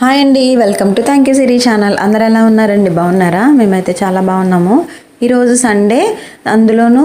Hi అండి welcome to thank you Siri channel. అందరు ఎలా ఉన్నారండి? బాగున్నారా? మేమైతే చాలా బాగున్నాము. ఈరోజు సండే అందులోనూ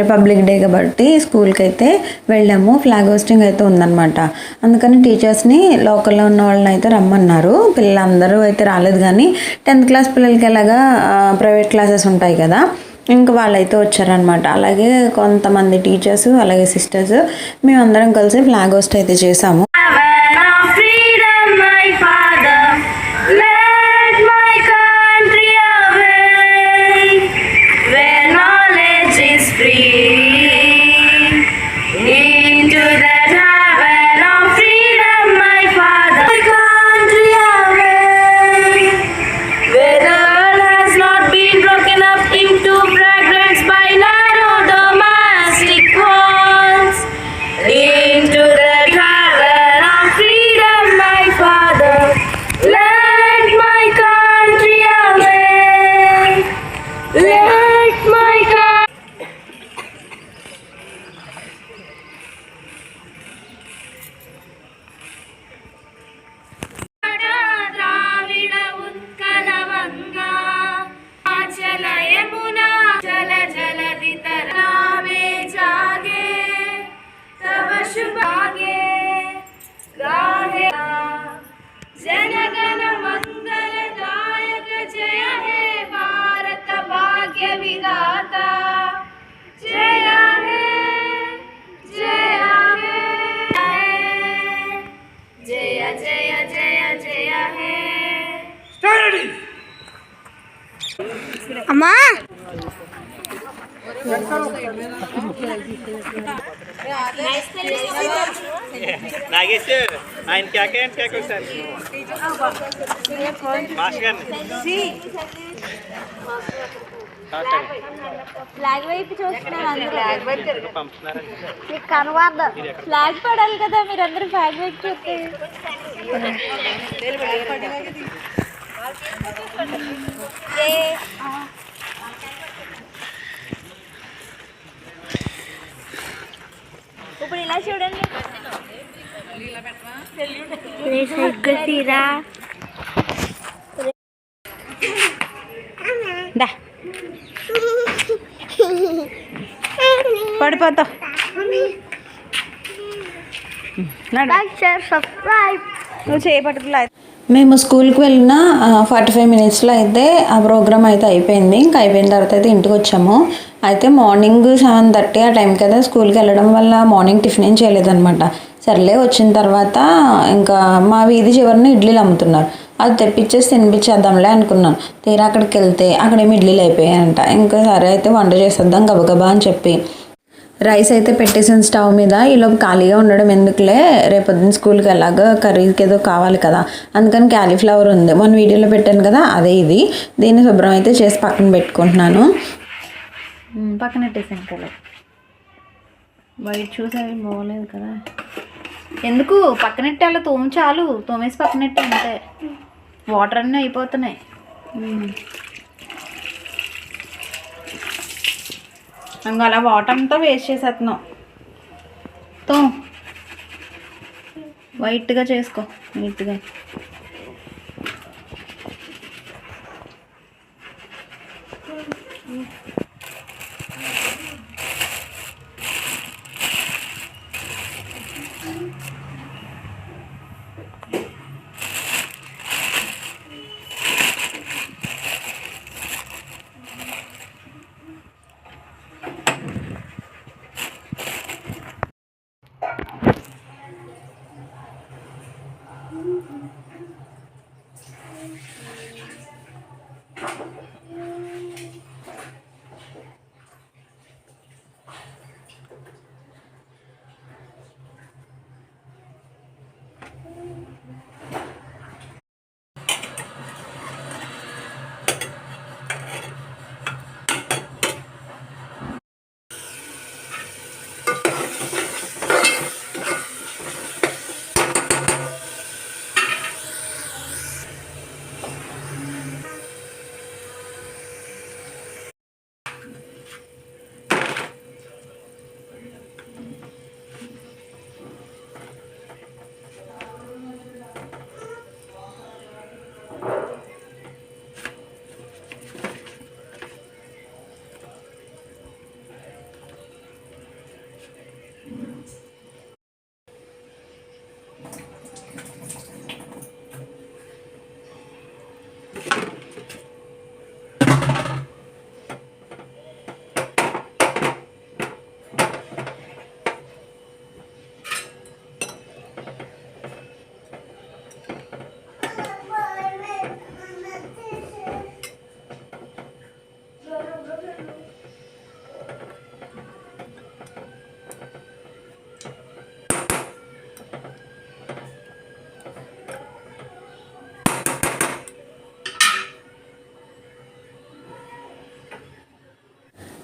రిపబ్లిక్ డే కాబట్టి స్కూల్కి అయితే వెళ్ళాము. ఫ్లాగ్ హోస్టింగ్ అయితే ఉందన్నమాట. అందుకని టీచర్స్ని లోకల్లో ఉన్న వాళ్ళని అయితే రమ్మన్నారు. పిల్లలందరూ అయితే రాలేదు కానీ టెన్త్ క్లాస్ పిల్లలకి ఎలాగా ప్రైవేట్ క్లాసెస్ ఉంటాయి కదా ఇంకా వాళ్ళైతే వచ్చారనమాట అలాగే కొంతమంది టీచర్స్ అలాగే సిస్టర్స్ మేమందరం కలిసి ఫ్లాగ్ హోస్ట్ అయితే చేసాము. నాగేష్ ఆయన కేకే అంటే కేక్ ఒకసారి మాస్టర్ గారిని ఫ్లాగ్ వైపు చూస్తున్నారు అందరూ. పంపుతున్నారండి. మీకు కనబడదు. ఫ్లాగ్ పడాలి కదా మీరు అందరూ ఫ్లాగ్ వైపు చూస్తే ఇప్పుడు ఇలా చూడండి పడిపోతావు. నువ్వు చేపట్టుకులా. మేము స్కూల్కి వెళ్ళిన ఫార్టీ ఫైవ్ మినిట్స్లో అయితే ఆ ప్రోగ్రామ్ అయితే అయిపోయింది. ఇంకా అయిపోయిన తర్వాత అయితే ఇంటికి వచ్చాము. అయితే మార్నింగ్ సెవెన్ థర్టీ ఆ టైంకి అయితే స్కూల్కి వెళ్ళడం వల్ల మార్నింగ్ టిఫిన్ ఏం చేయలేదన్నమాట. సర్లే వచ్చిన తర్వాత ఇంకా మా వీధి చివరిన ఇడ్లీలు అమ్ముతున్నారు. అది తెప్పించేసి తినిపించేద్దాంలే అనుకున్నాను. తీరా అక్కడికి వెళ్తే అక్కడేమి ఇడ్లీలు అయిపోయాయంట. ఇంకా సరే అయితే వంట చేసేద్దాం గబగబా అని చెప్పి రైస్ అయితే పెట్టేసిన స్టవ్ మీద. ఈలోపు ఖాళీగా ఉండడం ఎందుకులే? రేపొద్దున స్కూల్కి ఎలాగో కర్రీకి ఏదో కావాలి కదా. అందుకని క్యాలీఫ్లవర్ ఉంది. మొన్న వీడియోలో పెట్టాను కదా అదే ఇది. దీన్ని శుభ్రం అయితే చేసి పక్కన పెట్టుకుంటున్నాను. పక్కన పెట్టేసాను కదా బయట చూసావి బాగోలేదు కదా. ఎందుకు? పక్కనెట్టి అలా తోము చాలు. తోమేసి పక్కనెట్టి అంతే. వాటర్ అన్నీ అయిపోతున్నాయి. ఇంకా అలా వాటర్ అంతా వేస్ట్ చేసేస్తున్నాం తో. వైట్గా చేసుకో నీట్గా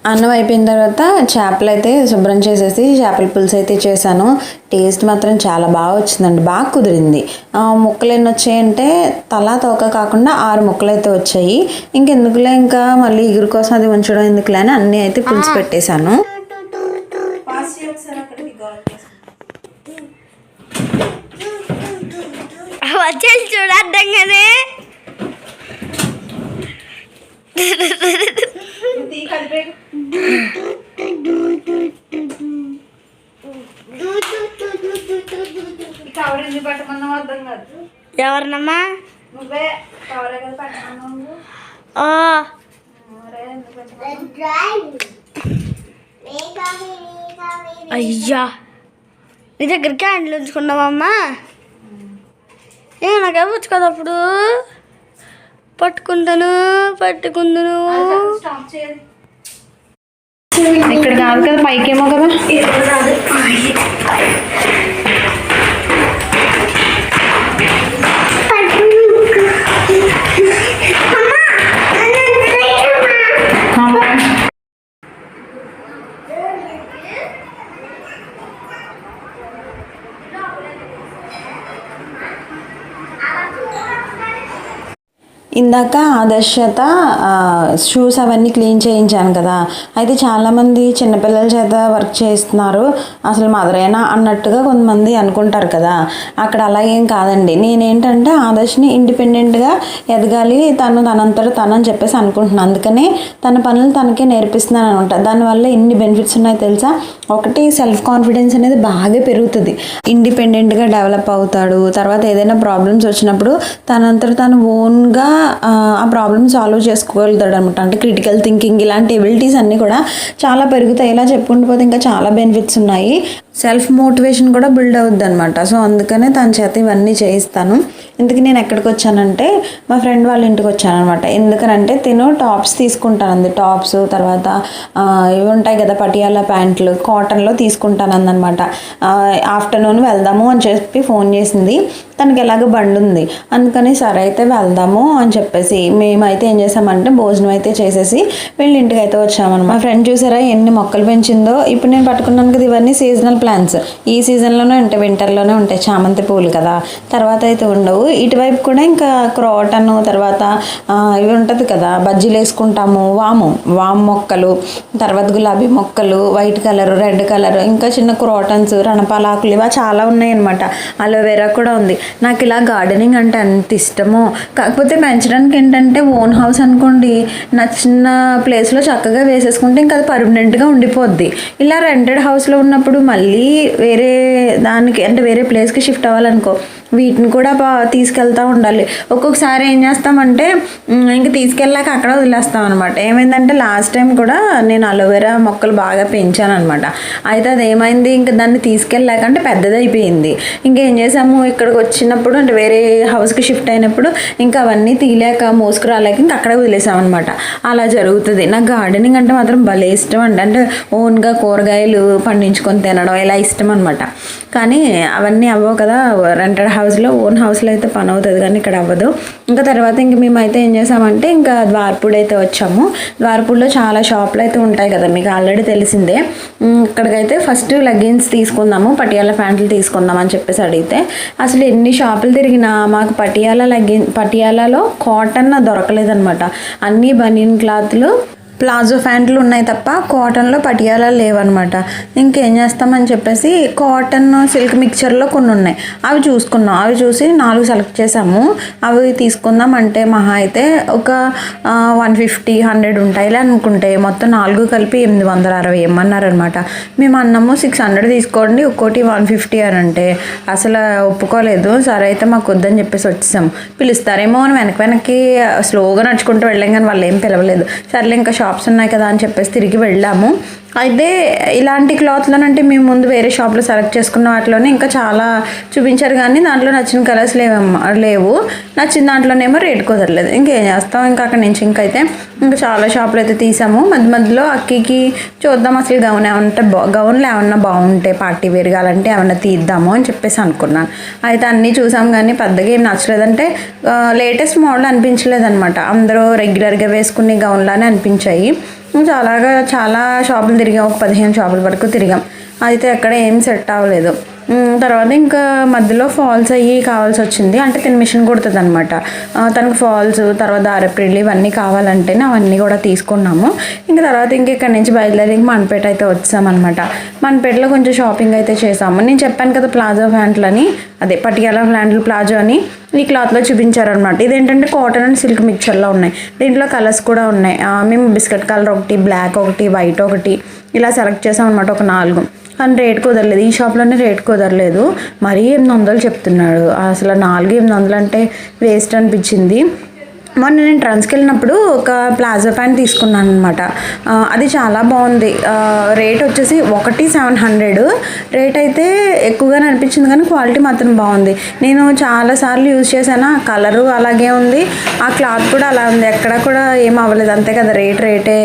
అన్నం అయిపోయిన తర్వాత చేపలు అయితే శుభ్రం చేసేసి చేపల పులుసు అయితే చేశాను. టేస్ట్ మాత్రం చాలా బాగా వచ్చిందండి. బాగా కుదిరింది. ఆ, ముక్కలు ఎన్ని వచ్చాయంటే తలా తోక కాకుండా ఆరు ముక్కలు అయితే వచ్చాయి. ఇంకెందుకులే ఇంకా మళ్ళీ ఇగురు కోసం అది ఉంచడం ఎందుకులే అని అన్నీ అయితే పులుసు పెట్టేశాను. వచ్చేసి ఎవరినమ్మా? అయ్యా. నీ దగ్గర క్యాండిల్ ఉంచుకున్నావమ్మా ఏ నాకు కదా అప్పుడు? పట్టుకుంటాను పట్టుకుందును ఇక్కడ కాదు కదా పైకేమో కదా ఇందాక ఆదర్శత షూస్ అవన్నీ క్లీన్ చేయించాను కదా. అయితే చాలామంది చిన్నపిల్లల చేత వర్క్ చేస్తున్నారు అసలు మదరైనా అన్నట్టుగా కొంతమంది అనుకుంటారు కదా. అక్కడ అలాగేం కాదండి. నేనేంటంటే ఆదర్శని ఇండిపెండెంట్గా ఎదగాలి తను తనంతట తనని చెప్పేసి అనుకుంటున్నాను. అందుకనే తన పనులు తనకే నేర్పిస్తున్నాను అనమాట. దానివల్ల ఎన్ని బెనిఫిట్స్ ఉన్నాయో తెలుసా? ఒకటి సెల్ఫ్ కాన్ఫిడెన్స్ అనేది బాగా పెరుగుతుంది. ఇండిపెండెంట్గా డెవలప్ అవుతాడు. తర్వాత ఏదైనా ప్రాబ్లమ్స్ వచ్చినప్పుడు తనంతట తను ఓన్గా ఆ ప్రాబ్లమ్ సాల్వ్ చేసుకోగలుగుతాడు అనమాట అంటే క్రిటికల్ థింకింగ్ ఇలాంటి ఎబిలిటీస్ అన్నీ కూడా చాలా పెరుగుతాయి. ఇలా చెప్పుకుంటూ పోతే ఇంకా చాలా బెనిఫిట్స్ ఉన్నాయి. సెల్ఫ్ మోటివేషన్ కూడా బిల్డ్ అవుద్ది అనమాట సో అందుకనే తన చేత ఇవన్నీ చేయిస్తాను. ఇందుకు నేను ఎక్కడికి వచ్చానంటే మా ఫ్రెండ్ వాళ్ళ ఇంటికి వచ్చాను అనమాట ఎందుకనంటే తిను టాప్స్ తీసుకుంటానంది. టాప్స్ తర్వాత ఇవి ఉంటాయి కదా పటియాలా ప్యాంట్లు కాటన్లో తీసుకుంటానందనమాట ఆఫ్టర్నూన్ వెళ్దాము అని చెప్పి ఫోన్ చేసింది. తనకి ఎలాగో బండి ఉంది అందుకని సరే అయితే వెళ్దాము అని చెప్పేసి మేమైతే ఏం చేసామంటే భోజనం అయితే చేసేసి వీళ్ళ ఇంటికి అయితే వచ్చామన్నమాట. మా ఫ్రెండ్ చూసారా ఎన్ని మొక్కలు పెంచిందో? ఇప్పుడు నేను పట్టుకున్నాను కదా ఇవన్నీ సీజనల్ ప్లాంట్స్ ఈ సీజన్లోనే ఉంటాయి వింటర్లోనే ఉంటాయి చామంతి పూలు కదా. తర్వాత అయితే ఉండవు. ఇటువైపు కూడా ఇంకా క్రోటన్ తర్వాత ఇవి ఉంటుంది కదా బజ్జీలు వేసుకుంటాము వాము వామ్ మొక్కలు తర్వాత గులాబీ మొక్కలు వైట్ కలర్ రెడ్ కలర్ ఇంకా చిన్న క్రోటన్స్ రణపాలాకులు ఇవి చాలా ఉన్నాయి అనమాట అలోవెరా కూడా ఉంది. నాకు ఇలా గార్డెనింగ్ అంటే అంత ఇష్టము. కాకపోతే పెంచడానికి ఏంటంటే ఓన్ హౌస్ అనుకోండి నచ్చిన ప్లేస్లో చక్కగా వేసేసుకుంటే ఇంకా అది పర్మనెంట్గా ఉండిపోద్ది. ఇలా రెంటెడ్ హౌస్లో ఉన్నప్పుడు మళ్ళీ వేరే దానికి అంటే వేరే ప్లేస్కి షిఫ్ట్ అవ్వాలనుకో. వీటిని కూడా బా తీసుకెళ్తూ ఉండాలి. ఒక్కొక్కసారి ఏం చేస్తామంటే ఇంక తీసుకెళ్ళాక అక్కడ వదిలేస్తాం అనమాట ఏమైందంటే లాస్ట్ టైం కూడా నేను అలోవెరా మొక్కలు బాగా పెంచాను అనమాట అయితే అది ఏమైంది ఇంక దాన్ని తీసుకెళ్ళాక అంటే పెద్దది అయిపోయింది ఇంకేం చేసాము ఇక్కడికి వచ్చినప్పుడు అంటే వేరే హౌస్కి షిఫ్ట్ అయినప్పుడు ఇంకా అవన్నీ తీయలేక మోసుకురాలేక ఇంకా అక్కడే వదిలేసాం అనమాట అలా జరుగుతుంది. నాకు గార్డెనింగ్ అంటే మాత్రం భలే ఇష్టం అండి. అంటే ఓన్గా కూరగాయలు పండించుకొని తినడం ఇలా ఇష్టం అనమాట కానీ అవన్నీ అవ్వవు కదా రెంటెడ్ హౌస్లో ఓన్ హౌస్లో అయితే పని అవుతుంది కానీ ఇక్కడ అవ్వదు. ఇంకా తర్వాత ఇంక మేమైతే ఏం చేసామంటే ఇంకా ద్వారపూడి అయితే వచ్చాము. ద్వారపూడిలో చాలా షాపులు అయితే ఉంటాయి కదా మీకు ఆల్రెడీ తెలిసిందే. ఇక్కడికైతే ఫస్ట్ లెగ్గిన్స్ తీసుకుందాము పటియాల ప్యాంట్లు తీసుకుందాం అని చెప్పేసి అడిగితే అసలు ఎన్ని షాపులు తిరిగినా మాకు పటియాల లెగ్గిన్ పటియాలలో కాటన్ దొరకలేదనమాట. అన్నీ బనీన్ క్లాత్లు ప్లాజో ప్యాంట్లు ఉన్నాయి తప్ప కాటన్లో పటియాలా లేవన్నమాట. ఇంకేం చేస్తామని చెప్పేసి కాటన్ సిల్క్ మిక్చర్లో కొన్ని ఉన్నాయి. అవి చూసుకున్నాం అవి చూసి నాలుగు సెలెక్ట్ చేసాము. అవి తీసుకుందాం అంటే మహా అయితే ఒక వన్ ఫిఫ్టీ హండ్రెడ్ ఉంటాయిలే అనుకుంటే మొత్తం నాలుగు కలిపి ఎనిమిది వందల అరవై ఇమ్మన్నారనమాట మేము అన్నాము సిక్స్ హండ్రెడ్ తీసుకోండి ఒక్కోటి వన్ ఫిఫ్టీ అని అంటే అసలు ఒప్పుకోలేదు. సరే అయితే మాకు వద్దని చెప్పేసి వచ్చేసాము. పిలుస్తారేమో అని వెనక వెనక్కి స్లోగా నడుచుకుంటూ వెళ్ళాం కానీ వాళ్ళు ఏం పిలవలేదు. సర్లే ఇంకా షాప్స్ ఉన్నాయి కదా అని చెప్పేసి తిరిగి వెళ్ళాము. అయితే ఇలాంటి క్లాత్లోనంటే మేము ముందు వేరే షాప్లో సెలెక్ట్ చేసుకున్న వాటిలోనే ఇంకా చాలా చూపించారు కానీ దాంట్లో నచ్చిన కలర్స్ లేవమ్మా లేవు. నచ్చిన దాంట్లోనేమో రేట్ కుదరలేదు. ఇంకేం చేస్తాం? ఇంకా అక్కడి నుంచి ఇంకైతే ఇంకా చాలా షాపులు అయితే తీసాము. మధ్య మధ్యలో అక్కికి చూద్దాం అసలు గౌన్ ఏమంటే బా గౌన్లు ఏమన్నా బాగుంటే పార్టీ వేర్ కావాలంటే ఏమన్నా తీద్దాము అని చెప్పేసి అనుకున్నాను. అయితే అన్నీ చూసాం కానీ పెద్దగా ఏం నచ్చలేదంటే లేటెస్ట్ మోడల్ అనిపించలేదు అనమాట అందరూ రెగ్యులర్గా వేసుకునే గౌన్లానే అనిపించాయి. చాలాగా చాలా షాపులు తిరిగాం. ఒక పదిహేను షాపుల వరకు తిరిగాం. అయితే ఎక్కడ ఏం సెట్ అవ్వలేదు. తర్వాత ఇంకా మధ్యలో ఫాల్స్ అయ్యి కావాల్సి వచ్చింది. అంటే తిని మిషన్ కుడుతుంది అనమాట తనకు ఫాల్స్ తర్వాత దారపిల్లి ఇవన్నీ కావాలంటేనే అవన్నీ కూడా తీసుకున్నాము. ఇంకా తర్వాత ఇంక ఇక్కడ నుంచి బయలుదేరి ఇంక మనపేట అయితే వచ్చామన్నమాట. మనపేటలో కొంచెం షాపింగ్ అయితే చేసాము నేను చెప్పాను కదా ప్లాజో ప్యాంట్లు అని. అదే పటియాలా ప్యాంట్లు ప్లాజో అని. ఈ క్లాత్లో చూపించారనమాట ఇదేంటంటే కాటన్ అండ్ సిల్క్ మిక్చర్లో ఉన్నాయి. దీంట్లో కలర్స్ కూడా ఉన్నాయి. మేము బిస్కెట్ కలర్ ఒకటి బ్లాక్ ఒకటి వైట్ ఒకటి ఇలా సెలెక్ట్ చేసాం అనమాట ఒక నాలుగు. కానీ రేట్ కుదరలేదు. ఈ షాప్లోనే రేట్ కుదరలేదు. మరీ ఎనిమిది వందలు చెప్తున్నాడు. అసలు నాలుగు ఎనిమిది వందలు అంటే వేస్ట్ అనిపించింది. మొన్న నేను ట్రన్స్కి వెళ్ళినప్పుడు ఒక ప్లాజో ప్యాంట్ తీసుకున్నాను అనమాట అది చాలా బాగుంది. రేట్ వచ్చేసి ఒకటి సెవెన్ హండ్రెడ్. రేట్ అయితే ఎక్కువగానే అనిపించింది కానీ క్వాలిటీ మాత్రం బాగుంది. నేను చాలాసార్లు యూజ్ చేశాను. ఆ కలరు అలాగే ఉంది. ఆ క్లాత్ కూడా అలా ఉంది. ఎక్కడ కూడా ఏం అవ్వలేదు. అంతే కదా రేట్ రేటే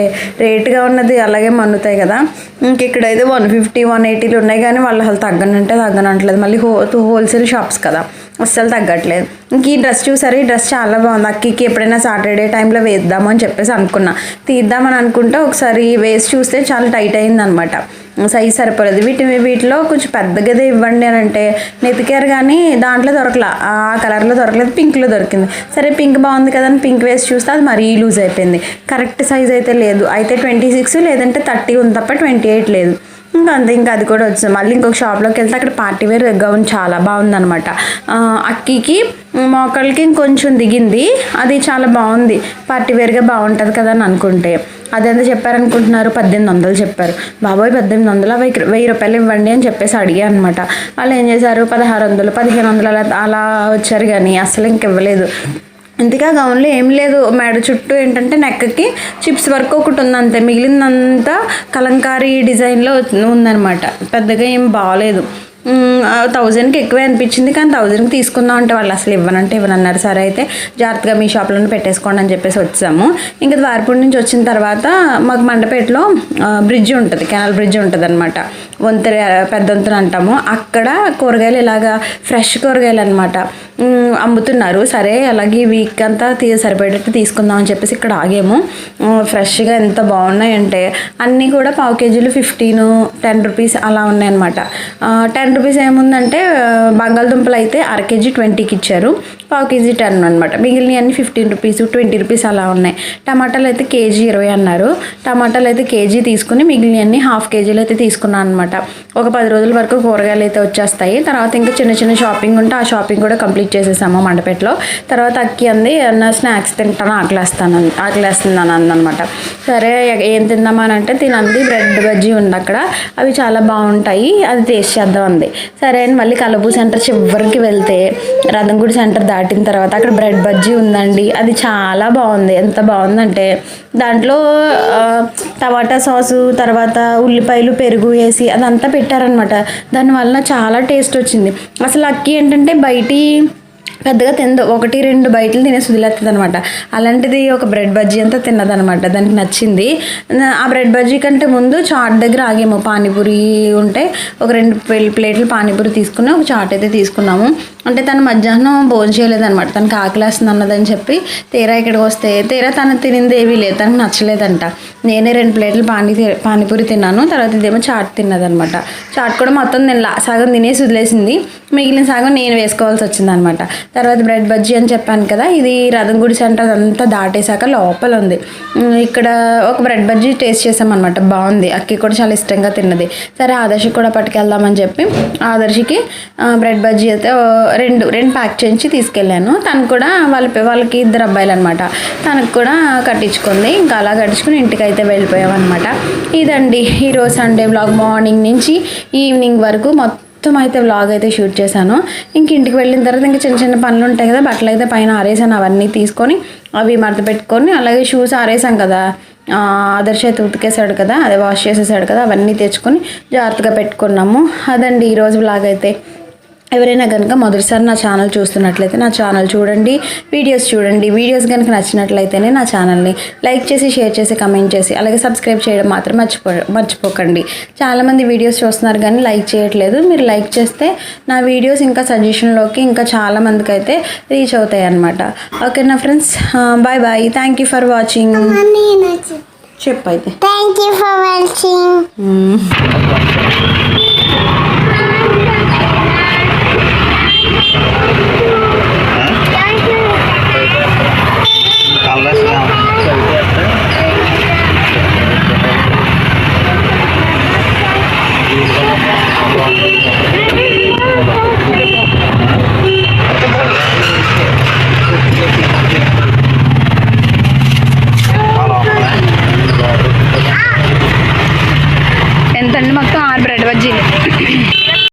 రేట్గా ఉన్నది అలాగే మన్నుతాయి కదా. ఇంక ఇక్కడైతే వన్ ఫిఫ్టీ వన్ ఎయిటీలు ఉన్నాయి కానీ వాళ్ళు అసలు తగ్గనంటే తగ్గనట్లేదు. మళ్ళీ హో హోల్సేల్ షాప్స్ కదా. అస్సలు తగ్గట్లేదు. ఇంక ఈ డ్రెస్ చూసారు ఈ డ్రెస్ చాలా బాగుంది. అక్కికి ఎప్పుడైనా సాటర్డే టైంలో వేద్దాము అని చెప్పేసి అనుకున్నా. తీద్దామని అనుకుంటే ఒకసారి వేసి చూస్తే చాలా టైట్ అయింది అనమాట సైజ్ సరిపోలేదు. వీటి వీటిలో కొంచెం పెద్దగదే ఇవ్వండి అని అంటే నెతికారు కానీ దాంట్లో దొరకలా. ఆ కలర్లో దొరకలేదు పింక్లో దొరికింది. సరే పింక్ బాగుంది కదా అని పింక్ వేసి చూస్తే అది మరీ లూజ్ అయిపోయింది. కరెక్ట్ సైజ్ అయితే లేదు. అయితే ట్వంటీ సిక్స్ లేదంటే థర్టీ ఉంది తప్ప ట్వంటీ ఎయిట్ లేదు. ఇంకా అంతే ఇంకా అది కూడా వచ్చింది. మళ్ళీ ఇంకొక షాప్లోకి వెళ్తే అక్కడ పార్టీ వేర్ గౌన్ చాలా బాగుందనమాట అక్కికి మోకాళ్ళకి ఇంకొంచెం దిగింది. అది చాలా బాగుంది. పార్టీ వేర్గా బాగుంటుంది కదా అని అనుకుంటే. అదెంత చెప్పారనుకుంటున్నారు. పద్దెనిమిది వందలు చెప్పారు. బాబోయ్ పద్దెనిమిది వందలు? వెయ్యి వెయ్యి రూపాయలు ఇవ్వండి అని చెప్పేసి అడిగా అనమాట వాళ్ళు ఏం చేశారు? పదహారు వందలు పదిహేను వందలు అలా అలా వచ్చారు కానీ అసలు ఇంక ఇవ్వలేదు. ఇంతగా గౌన్లో ఏం లేదు. మెడ చుట్టూ ఏంటంటే నెక్కకి చిప్స్ వర్క్ ఒకటి ఉంది అంతే మిగిలిందంతా కలంకారీ డిజైన్లో ఉందనమాట పెద్దగా ఏం బాగాలేదు థౌజండ్కి ఎక్కువే అనిపించింది. కానీ థౌజండ్కి తీసుకుందాం అంటే వాళ్ళు అసలు ఇవ్వనంటే ఇవ్వనన్నారు. సరే అయితే జాగ్రత్తగా మీ షాప్లోనే పెట్టేసుకోండి అని చెప్పేసి వచ్చాము. ఇంకా ద్వారపూడి నుంచి వచ్చిన తర్వాత మాకు మండపేటలో బ్రిడ్జ్ ఉంటుంది. కెనాల్ బ్రిడ్జ్ ఉంటుంది అనమాట వంతెన పెద్ద వంతెన అంటాము. అక్కడ కూరగాయలు ఇలాగా ఫ్రెష్ కూరగాయలు అనమాట అమ్ముతున్నారు. సరే అలాగే వీక్ అంతా తీ సరిపడేటట్టు తీసుకుందాం అని చెప్పేసి ఇక్కడ ఆగాము. ఫ్రెష్గా ఎంత బాగున్నాయంటే అన్నీ కూడా పావు కేజీలు ఫిఫ్టీన్ టెన్ రూపీస్ అలా ఉన్నాయన్నమాట. టెన్ రూపీస్ ఏముందంటే బంగాళదుంపలు అయితే అర కేజీ ట్వంటీకి ఇచ్చారు. పావు కేజీ టెన్ అనమాట మిగిలిన అన్ని ఫిఫ్టీన్ రూపీస్ ట్వంటీ రూపీస్ అలా ఉన్నాయి. టమాటాలు అయితే కేజీ ఇరవై అన్నారు. టమాటాలు అయితే కేజీ తీసుకుని మిగిలిన అన్ని హాఫ్ కేజీలు అయితే తీసుకున్నాను అనమాట ఒక పది రోజుల వరకు కూరగాయలు అయితే వచ్చేస్తాయి. తర్వాత ఇంకా చిన్న చిన్న షాపింగ్ ఉంటే ఆ షాపింగ్ కూడా కంప్లీట్ చేసేసాము మండపేటలో. తర్వాత అక్కి అంది ఏమన్నా స్నాక్స్ తింటాను? ఆకలేస్తాను ఆకలేస్తుంది అని అందనమాట సరే ఏం తిందామని అంటే తినంది. బ్రెడ్ బజ్జీ ఉంది అక్కడ. అవి చాలా బాగుంటాయి. అది టేస్ట్ చేద్దాం అంది. సరే అని మళ్ళీ కలబు సెంటర్ చివరికి వెళ్తే రథంగుడి సెంటర్ దాటిన తర్వాత అక్కడ బ్రెడ్ బజ్జీ ఉందండి. అది చాలా బాగుంది. ఎంత బాగుందంటే దాంట్లో టమాటా సాసు తర్వాత ఉల్లిపాయలు పెరుగు వేసి అదంతా పెట్టారనమాట దానివల్ల చాలా టేస్ట్ వచ్చింది. అసలు అక్కి ఏంటంటే బయటి పెద్దగా తిందు ఒకటి రెండు బయటలు తినేసి వదిలేస్తుంది అనమాట అలాంటిది ఒక బ్రెడ్ బజ్జీ అంతా తిన్నదనమాట దానికి నచ్చింది. ఆ బ్రెడ్ బజ్జీ కంటే ముందు చాట్ దగ్గర ఆగాము. పానీపూరి ఉంటే ఒక రెండు ప్లేట్లు పానీపూరి తీసుకుని ఒక చాట్ అయితే తీసుకున్నాము. అంటే తను మధ్యాహ్నం భోజనం చేయలేదన్నమాట. తనకి ఆకలేస్తుంది అన్నదని చెప్పి తీరా ఇక్కడికి వస్తే తీరా తను తినింది ఏమీ లేదు తనకు నచ్చలేదంట. నేనే రెండు ప్లేట్లు పానీ పానీపూరి తిన్నాను తర్వాత ఇదేమో చాట్ తిన్నదనమాట చాట్ కూడా మొత్తం నేను సగం తినేసి వదిలేసింది. మిగిలిన సగం నేను వేసుకోవాల్సి వచ్చింది అనమాట తర్వాత బ్రెడ్ బజ్జీ అని చెప్పాను కదా ఇది రథంగుడి సెంటర్ అదంతా దాటేశాక లోపల ఉంది. ఇక్కడ ఒక బ్రెడ్ బజ్జీ టేస్ట్ చేసామన్నమాట బాగుంది. అక్కి కూడా చాలా ఇష్టంగా తిన్నది. సరే ఆదర్శకి కూడా పట్టుకెళ్దామని చెప్పి ఆదర్శకి బ్రెడ్ బజ్జీ అయితే రెండు రెండు ప్యాక్ చేయించి తీసుకెళ్ళాను. తను కూడా వాళ్ళ వాళ్ళకి ఇద్దరు అబ్బాయిలు అనమాట తనకు కూడా కట్టించుకుంది. ఇంకా అలా కట్టించుకుని ఇంటికి అయితే వెళ్ళిపోయామన్నమాట. ఇదండి ఈరోజు సండే బ్లాగ్ మార్నింగ్ నుంచి ఈవినింగ్ వరకు మొత్తం మొత్తం అయితే వ్లాగ్ అయితే షూట్ చేశాను. ఇంక ఇంటికి వెళ్ళిన తర్వాత ఇంకా చిన్న చిన్న పనులు ఉంటాయి కదా. బట్టలు అయితే పైన ఆరేసాను. అవన్నీ తీసుకొని అవి మడత పెట్టుకొని అలాగే షూస్ ఆరేసాం కదా. ఆదర్శ అయితే ఉతికేసాడు కదా. అదే వాష్ చేసేసాడు కదా. అవన్నీ తెచ్చుకొని జాగ్రత్తగా పెట్టుకున్నాము. అదండి ఈరోజు వ్లాగ్ అయితే. ఎవరైనా కనుక మొదటిసారి నా ఛానల్ చూస్తున్నట్లయితే నా ఛానల్ చూడండి వీడియోస్ చూడండి. వీడియోస్ కనుక నచ్చినట్లయితేనే నా ఛానల్ని లైక్ చేసి షేర్ చేసి కమెంట్ చేసి అలాగే సబ్స్క్రైబ్ చేయడం మాత్రం మర్చిపో మర్చిపోకండి. చాలామంది వీడియోస్ చూస్తున్నారు కానీ లైక్ చేయట్లేదు. మీరు లైక్ చేస్తే నా వీడియోస్ ఇంకా సజెషన్లోకి ఇంకా చాలా మందికి అయితే రీచ్ అవుతాయి అన్నమాట ఓకేనా friends bye bye. Thank you for watching. అన్నీ నచ్చి చెప్పు అయితే. Thank you for watching.